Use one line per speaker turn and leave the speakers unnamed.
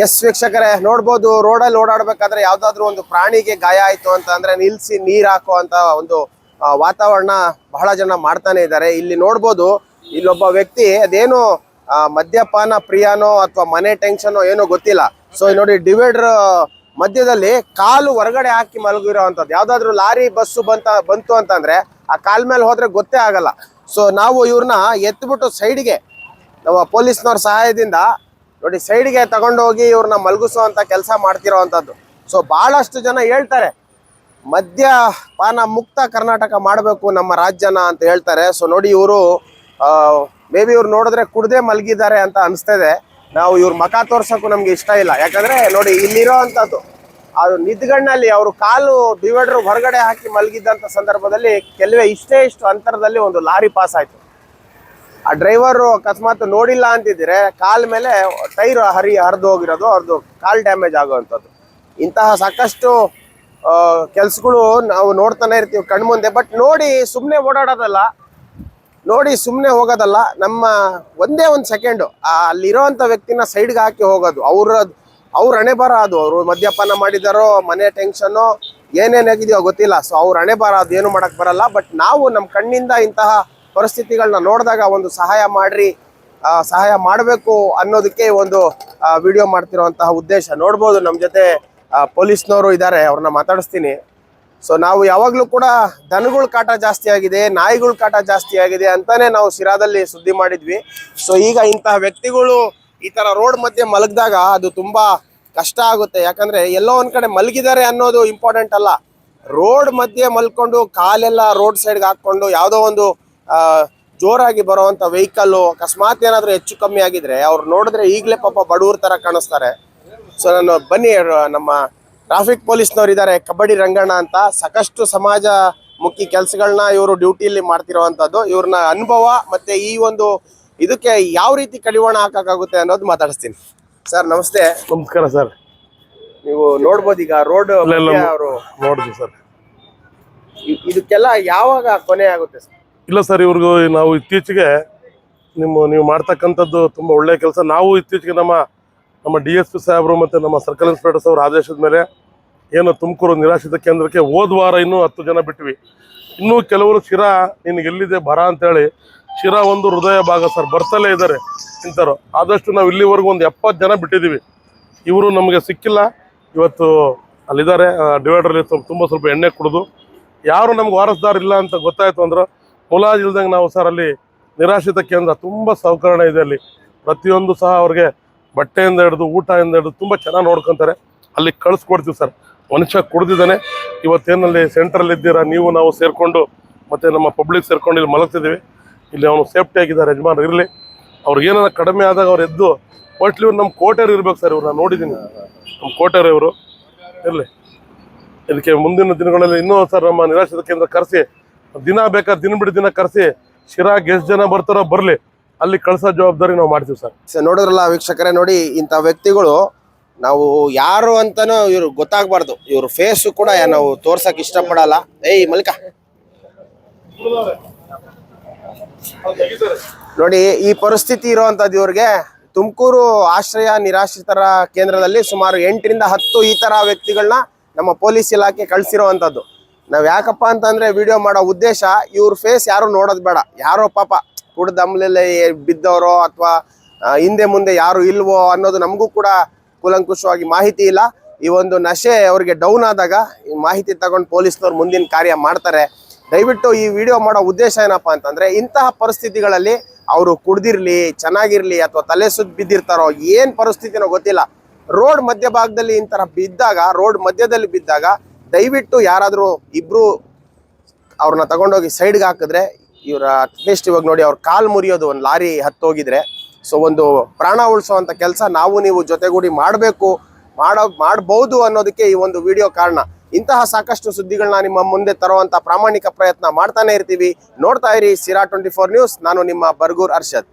S ವೀಕ್ಷಕರೇ, ನೋಡ್ಬೋದು ರೋಡಲ್ಲಿ ಓಡಾಡ್ಬೇಕಾದ್ರೆ ಯಾವ್ದಾದ್ರು ಒಂದು ಪ್ರಾಣಿಗೆ ಗಾಯ ಆಯ್ತು ಅಂತ ಅಂದ್ರೆ ನಿಲ್ಸಿ ನೀರ್ ಹಾಕೋ ಅಂತ ಒಂದು ವಾತಾವರಣ ಬಹಳ ಜನ ಮಾಡ್ತಾನೆ ಇದ್ದಾರೆ. ಇಲ್ಲಿ ನೋಡ್ಬೋದು ಇಲ್ಲೊಬ್ಬ ವ್ಯಕ್ತಿ ಅದೇನು ಮದ್ಯಪಾನ ಪ್ರಿಯಾನೋ ಅಥವಾ ಮನೆ ಟೆನ್ಷನೋ ಏನೋ ಗೊತ್ತಿಲ್ಲ. ಸೊ ನೋಡಿ ಡಿವೈಡರ್ ಮಧ್ಯದಲ್ಲಿ ಕಾಲು ಹೊರಗಡೆ ಹಾಕಿ ಮಲಗಿರೋ ಯಾವ್ದಾದ್ರು ಲಾರಿ, ಬಸ್ಸು ಬಂತ, ಬಂತು ಅಂತಂದ್ರೆ ಆ ಕಾಲ್ ಮೇಲೆ ಹೋದ್ರೆ ಗೊತ್ತೇ ಆಗಲ್ಲ. ಸೊ ನಾವು ಇವ್ರನ್ನ ಎತ್ಬಿಟ್ಟು ಸೈಡ್ಗೆ ನಮ್ಮ ಪೊಲೀಸ್ನವ್ರ ಸಹಾಯದಿಂದ ನೋಡಿ, ಸೈಡ್ಗೆ ತಗೊಂಡೋಗಿ ಇವ್ರನ್ನ ಮಲಗಿಸುವಂತ ಕೆಲಸ ಮಾಡ್ತಿರೋ ಅಂಥದ್ದು ಸೊ ಬಹಳಷ್ಟು ಜನ ಹೇಳ್ತಾರೆ, ಮದ್ಯಪಾನ ಮುಕ್ತ ಕರ್ನಾಟಕ ಮಾಡಬೇಕು ನಮ್ಮ ರಾಜ್ಯನ ಅಂತ ಹೇಳ್ತಾರೆ. ಸೊ ನೋಡಿ, ಇವರು ಮೇ ಬಿ ಇವ್ರು ನೋಡಿದ್ರೆ ಕುಡ್ದೇ ಮಲಗಿದ್ದಾರೆ ಅಂತ ಅನಿಸ್ತದೆ. ನಾವು ಇವ್ರ ಮಖ ತೋರ್ಸೋಕ್ಕೂ ನಮ್ಗೆ ಇಷ್ಟ ಇಲ್ಲ. ಯಾಕಂದ್ರೆ, ನೋಡಿ ಇಲ್ಲಿರೋ ಅಂಥದ್ದು ಅದು ನಿದ್ಗಣ್ಣಲ್ಲಿ ಅವರು ಕಾಲು ಡಿವೈಡರ್ ಹೊರಗಡೆ ಹಾಕಿ ಮಲಗಿದ್ದಂಥ ಸಂದರ್ಭದಲ್ಲಿ, ಕೆಲವೇ ಇಷ್ಟೇ ಇಷ್ಟು ಅಂತರದಲ್ಲಿ ಒಂದು ಲಾರಿ ಪಾಸ್ ಆಯ್ತು. ಆ ಡ್ರೈವರು ಅಕಸ್ಮಾತ್ ನೋಡಿಲ್ಲ ಅಂತಿದ್ರೆ ಕಾಲ್ ಮೇಲೆ ಟೈರ್ ಹರಿ ಹರಿದು ಹೋಗಿರೋದು ಅವ್ರದ್ದು ಕಾಲ್ ಡ್ಯಾಮೇಜ್ ಆಗುವಂಥದ್ದು. ಇಂತಹ ಸಾಕಷ್ಟು ಕೆಲಸಗಳು ನಾವು ನೋಡ್ತಾನೆ ಇರ್ತೀವಿ ಕಣ್ಮುಂದೆ ಬಟ್ ನೋಡಿ ಸುಮ್ಮನೆ ಓಡಾಡೋದಲ್ಲ, ನೋಡಿ ಸುಮ್ಮನೆ ಹೋಗೋದಲ್ಲ, ನಮ್ಮ ಒಂದೇ ಒಂದು ಸೆಕೆಂಡು ಅಲ್ಲಿರೋವಂಥ ವ್ಯಕ್ತಿನ ಸೈಡ್ಗೆ ಹಾಕಿ ಹೋಗೋದು. ಅವ್ರ ಅವ್ರ ಹಣೆ ಬರ ಅದು. ಅವರು ಮದ್ಯಪಾನ ಮಾಡಿದಾರೋ, ಮನೆ ಟೆನ್ಷನ್ನು ಏನೇನಾಗಿದೆಯೋ ಗೊತ್ತಿಲ್ಲ. ಸೊ ಅವ್ರ ಹಣೆ ಬರ ಅದು ಏನು ಮಾಡೋಕ್ಕೆ ಬರಲ್ಲ. ಬಟ್ ನಾವು ನಮ್ಮ ಕಣ್ಣಿಂದ ಇಂತಹ ಪರಿಸ್ಥಿತಿಗಳನ್ನ ನೋಡಿದಾಗ ಒಂದು ಸಹಾಯ ಮಾಡ್ರಿ ಸಹಾಯ ಮಾಡಬೇಕು ಅನ್ನೋದಕ್ಕೆ ಒಂದು ವಿಡಿಯೋ ಮಾಡ್ತಿರುವಂತಹ ಉದ್ದೇಶ. ನೋಡ್ಬೋದು ನಮ್ಮ ಜೊತೆ ಪೊಲೀಸ್ನವರು ಇದ್ದಾರೆ ಅವ್ರನ್ನ ಮಾತಾಡಿಸ್ತೀನಿ. ಸೊ ನಾವು ಯಾವಾಗಲೂ ಕೂಡ ದನಗಳ ಕಾಟ ಜಾಸ್ತಿ ಆಗಿದೆ, ನಾಯಿಗಳ ಕಾಟ ಜಾಸ್ತಿ ಆಗಿದೆ ಅಂತಾನೆ ನಾವು ಶಿರಾದಲ್ಲಿ ಸುದ್ದಿ ಮಾಡಿದ್ವಿ. ಸೊ ಈಗ ಇಂತಹ ವ್ಯಕ್ತಿಗಳು ಈ ತರ ರೋಡ್ ಮಧ್ಯೆ ಮಲಗಿದಾಗ ಅದು ತುಂಬಾ ಕಷ್ಟ ಆಗುತ್ತೆ. ಯಾಕಂದ್ರೆ ಎಲ್ಲೋ ಒಂದ್ ಕಡೆ ಮಲಗಿದ್ದಾರೆ ಅನ್ನೋದು ಇಂಪಾರ್ಟೆಂಟ್ ಅಲ್ಲ. ರೋಡ್ ಮಧ್ಯೆ ಮಲ್ಕೊಂಡು ಕಾಲೆಲ್ಲ ರೋಡ್ ಸೈಡ್ಗೆ ಹಾಕೊಂಡು ಯಾವುದೋ ಒಂದು ಜೋರಾಗಿ ಬರುವಂತ ವೆಹಿಕಲ್ ಅಕಸ್ಮಾತ್ ಏನಾದ್ರೂ ಹೆಚ್ಚು ಕಮ್ಮಿ ಆಗಿದ್ರೆ ಅವ್ರು ನೋಡಿದ್ರೆ ಈಗಲೇ ಪಾಪ ಬಡವ್ರ ತರ ಕಾಣಿಸ್ತಾರೆ. ಸೊ ನಾನು ಬನ್ನಿ ನಮ್ಮ ಟ್ರಾಫಿಕ್ ಪೊಲೀಸ್ನವ್ರು ಇದ್ದಾರೆ ಕಬಡ್ಡಿ ರಂಗಣ್ಣ ಅಂತ. ಸಾಕಷ್ಟು ಸಮಾಜ ಮುಖಿ ಕೆಲಸಗಳನ್ನ ಇವರು ಡ್ಯೂಟಿಯಲ್ಲಿ ಮಾಡ್ತಿರೋವಂಥದ್ದು ಇವ್ರನ್ನ ಅನುಭವ ಮತ್ತೆ ಈ ಒಂದು ಇದಕ್ಕೆ ಯಾವ ರೀತಿ ಕಡಿವಾಣ ಹಾಕಕ್ಕಾಗುತ್ತೆ ಅನ್ನೋದು ಮಾತಾಡಿಸ್ತೀನಿ. ಸರ್ ನಮಸ್ತೆ.
ನಮಸ್ಕಾರ ಸರ್
ನೀವು ನೋಡ್ಬೋದು ಈಗ ರೋಡ್. ಅವರು.
ನೋಡಿದ್ವಿ ಸರ್
ಇದಕ್ಕೆಲ್ಲ ಯಾವಾಗ ಕೊನೆ ಆಗುತ್ತೆ ಸರ್
ಇಲ್ಲ ಸರ್, ಇವ್ರಿಗೂ ನಾವು ಇತ್ತೀಚೆಗೆ ನಿಮ್ಮ ನೀವು ಮಾಡ್ತಕ್ಕಂಥದ್ದು ತುಂಬ ಒಳ್ಳೆಯ ಕೆಲಸ. ನಾವು ಇತ್ತೀಚೆಗೆ ನಮ್ಮ ನಮ್ಮ ಡಿ ಎಸ್ ಪಿ ಸಾಹೇಬರು ಮತ್ತು ನಮ್ಮ ಸರ್ಕಲ್ ಇನ್ಸ್ಪೆಕ್ಟರ್ಸ್ ಅವ್ರ ಆದೇಶದ ಮೇಲೆ ಏನು ತುಮಕೂರು ನಿರಾಶ್ರಿತ ಕೇಂದ್ರಕ್ಕೆ ಹೋದ ವಾರ ಇನ್ನೂ ಹತ್ತು ಜನ ಬಿಟ್ವಿ. ಇನ್ನೂ ಕೆಲವರು ಶಿರಾ, ನಿನಗೆ ಎಲ್ಲಿದೆ ಬರ ಅಂತೇಳಿ ಶಿರಾ ಒಂದು ಹೃದಯ ಭಾಗ ಸರ್ ಬರ್ತಲೇ ಇದ್ದಾರೆ ಇಂಥವ್ರು. ಆದಷ್ಟು ನಾವು ಇಲ್ಲಿವರೆಗೂ ಒಂದು ಎಪ್ಪತ್ತು ಜನ ಬಿಟ್ಟಿದ್ದೀವಿ. ಇವರು ನಮಗೆ ಸಿಕ್ಕಿಲ್ಲ. ಇವತ್ತು ಅಲ್ಲಿದ್ದಾರೆ. ಡಿವೈಡರಲ್ಲಿ ಸ್ವಲ್ಪ, ತುಂಬ ಸ್ವಲ್ಪ ಎಣ್ಣೆ ಕುಡಿದು. ಯಾರು ನಮ್ಗೆ ವಾರಸ್ದಾರಿಲ್ಲ ಅಂತ ಗೊತ್ತಾಯ್ತು ಅಂದ್ರೆ ಮುಲಾಜ್ ಇಲ್ದಂಗೆ ನಾವು ಸರ್ ಅಲ್ಲಿ ನಿರಾಶ್ರಿತ ಕೇಂದ್ರ ತುಂಬ ಸೌಕರ್ಯ ಇದೆ ಅಲ್ಲಿ. ಪ್ರತಿಯೊಂದು ಸಹ ಅವ್ರಿಗೆ ಬಟ್ಟೆಯಿಂದ ಹಿಡಿದು ಊಟದಿಂದ ಹಿಡಿದು ತುಂಬ ಚೆನ್ನಾಗಿ ನೋಡ್ಕೊತಾರೆ. ಅಲ್ಲಿ ಕಳಿಸ್ಕೊಡ್ತೀವಿ ಸರ್. ಮನುಷ್ಯ ಕುಡ್ದಿದ್ದಾನೆ. ಇವತ್ತೇನಲ್ಲಿ ಸೆಂಟ್ರಲ್ಲಿ ಇದ್ದೀರಾ, ನೀವು ನಾವು ಸೇರಿಕೊಂಡು ಮತ್ತು ನಮ್ಮ ಪಬ್ಲಿಕ್ ಸೇರ್ಕೊಂಡು ಇಲ್ಲಿ ಮಲಗ್ತಿದ್ದೀವಿ. ಇಲ್ಲಿ ಅವನು ಸೇಫ್ಟಿ ಆಗಿದ್ದಾರೆ ಯಜಮಾನ್ ಇರಲಿ. ಅವ್ರಿಗೆ ಕಡಿಮೆ ಆದಾಗ ಅವ್ರು ಎದ್ದು ಒಟ್ಲಿ ಇವ್ರು ನಮ್ಮ ಕೋಟೆಯವ್ರು ಇರ್ಬೇಕು ಸರ್ ಇವ್ರು, ನಾನು ನೋಡಿದ್ದೀನಿ. ನಮ್ಮ ಕೋಟೆಯವ್ರು ಇವರು. ಇರಲಿ. ಇದಕ್ಕೆ ಮುಂದಿನ ದಿನಗಳಲ್ಲಿ ಇನ್ನೂ ಸರ್ ನಮ್ಮ ನಿರಾಶ್ರಿತ ಕೇಂದ್ರ ಕರೆಸಿ ದಿನ ಬೇಕಾದ್ರೆ ದಿನ ಬಿಡಿ ದಿನ ಕರೆಸಿ ಶಿರಾಗ್ ಎಷ್ಟು ಜನ ಬರ್ತಾರೋ ಬರಲಿ, ಅಲ್ಲಿ ಕಳ್ಸೋ ಜವಾಬ್ದಾರಿ ನಾವು ಮಾಡ್ತೀವಿ ಸರ್.
ನೋಡಿದ್ರಲ್ಲ ವೀಕ್ಷಕರೇ, ನೋಡಿ ಇಂಥ ವ್ಯಕ್ತಿಗಳು ನಾವು ಯಾರು ಅಂತಾನು ಇವ್ರು ಗೊತ್ತಾಗಬಾರ್ದು. ಇವ್ರ ಫೇಸು ಕೂಡ ನಾವು ತೋರ್ಸಕ್ ಇಷ್ಟಪಡಲ್ಲ. ಏಯ್, ಮಲ್ಲಿಕ. ನೋಡಿ, ಈ ಪರಿಸ್ಥಿತಿ ಇರುವಂತದ್ದು ಇವ್ರಿಗೆ ತುಮಕೂರು ಆಶ್ರಯ ನಿರಾಶ್ರಿತರ ಕೇಂದ್ರದಲ್ಲಿ ಸುಮಾರು ಎಂಟರಿಂದ ಹತ್ತು ಈ ತರ ವ್ಯಕ್ತಿಗಳನ್ನ ನಮ್ಮ ಪೊಲೀಸ್ ಇಲಾಖೆ ಕಳ್ಸಿರೋವಂಥದ್ದು. ನಾವ್ ಯಾಕಪ್ಪ ಅಂತಂದ್ರೆ ವಿಡಿಯೋ ಮಾಡೋ ಉದ್ದೇಶ ಇವ್ರ ಫೇಸ್ ಯಾರು ನೋಡೋದು ಬೇಡ. ಯಾರೋ ಪಾಪ ಕುಡ್ದಮ್ಲಲ್ಲಿ ಬಿದ್ದವರೋ ಅಥವಾ ಹಿಂದೆ ಮುಂದೆ ಯಾರು ಇಲ್ವೋ ಅನ್ನೋದು ನಮಗೂ ಕೂಡ ಕೂಲಂಕುಷವಾಗಿ ಮಾಹಿತಿ ಇಲ್ಲ. ಈ ಒಂದು ನಶೆ ಅವ್ರಿಗೆ ಡೌನ್ ಆದಾಗ ಈ ಮಾಹಿತಿ ತಗೊಂಡು ಪೊಲೀಸ್ನವ್ರು ಮುಂದಿನ ಕಾರ್ಯ ಮಾಡ್ತಾರೆ. ದಯವಿಟ್ಟು ಈ ವಿಡಿಯೋ ಮಾಡೋ ಉದ್ದೇಶ ಏನಪ್ಪ ಅಂತಂದ್ರೆ ಇಂತಹ ಪರಿಸ್ಥಿತಿಗಳಲ್ಲಿ ಅವರು ಕುಡ್ದಿರ್ಲಿ, ಚೆನ್ನಾಗಿರ್ಲಿ ಅಥವಾ ತಲೆ ಸುತ್ತ ಬಿದ್ದಿರ್ತಾರೋ ಏನು ಪರಿಸ್ಥಿತಿನೋ ಗೊತ್ತಿಲ್ಲ. ರೋಡ್ ಮಧ್ಯಭಾಗದಲ್ಲಿ ಇಂತರ ಬಿದ್ದಾಗ, ರೋಡ್ ಮಧ್ಯದಲ್ಲಿ ಬಿದ್ದಾಗ ದಯವಿಟ್ಟು ಯಾರಾದರೂ ಇಬ್ಬರು ಅವ್ರನ್ನ ತಗೊಂಡೋಗಿ ಸೈಡ್ಗೆ ಹಾಕಿದ್ರೆ ಇವರ ಅಟ್ಲೀಸ್ಟ್ ಇವಾಗ ನೋಡಿ ಅವ್ರ ಕಾಲು ಮುರಿಯೋದು ಒಂದು ಲಾರಿ ಹತ್ತೋಗಿದ್ರೆ. ಸೊ ಒಂದು ಪ್ರಾಣ ಉಳಿಸುವಂತ ಕೆಲಸ ನಾವು ನೀವು ಜೊತೆಗೂಡಿ ಮಾಡಬೇಕು, ಮಾಡೋ ಮಾಡಬಹುದು ಅನ್ನೋದಕ್ಕೆ ಈ ಒಂದು ವಿಡಿಯೋ ಕಾರಣ. ಇಂತಹ ಸಾಕಷ್ಟು ಸುದ್ದಿಗಳನ್ನ ನಿಮ್ಮ ಮುಂದೆ ತರುವಂಥ ಪ್ರಾಮಾಣಿಕ ಪ್ರಯತ್ನ ಮಾಡ್ತಾನೆ ಇರ್ತೀವಿ. ನೋಡ್ತಾ ಇರಿ ಸಿರಾ ಟ್ವೆಂಟಿ ಫೋರ್ ನ್ಯೂಸ್. ನಾನು ನಿಮ್ಮ ಬರ್ಗೂರ್ ಅರ್ಷದ್.